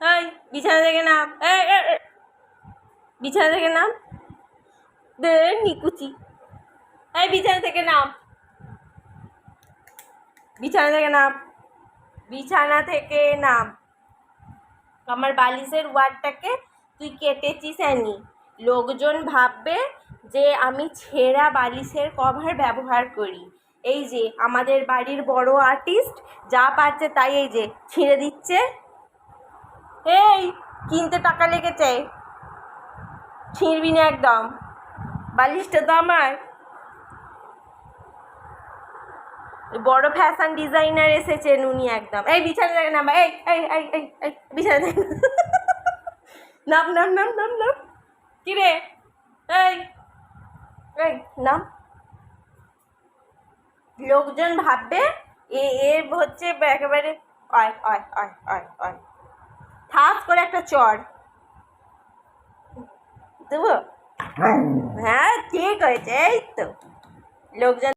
এই, বিছানা থেকে নাম। বিছানা থেকে নাম? দে নিকুচি। এই, বিছানা থেকে নাম। বিছানা থেকে নাম। বিছানা থেকে নাম। আমার বালিশের ওয়ার্ডটাকে তুই কেটেছিস আনি লোকজন ভাববে যে আমি ছেঁড়া বালিশের কভার ব্যবহার করি। এই যে, আমাদের বাড়ির বড় আর্টিস্ট যা পারছে তাই এই যে, ছিঁড়ে দিচ্ছে। কিনতে টাকা লেগেছে। ছিঁড়বি না একদম। বালিশটা তো আমার। বড় ফ্যাশন ডিজাইনার এসেছেন উনি একদম। এই বিছানা থেকে নাম। এই এই এই এই এই, বিছানা থেকে নাম। নাম নাম নাম নাম কি রে? এই এই, নাম। লোকজন ভাববে এ এর হচ্ছে একেবারে, অয় অয় অয় অয়। করে একটা চর দেবো? হ্যাঁ ঠিক হয়েছে এই তো। লোকজন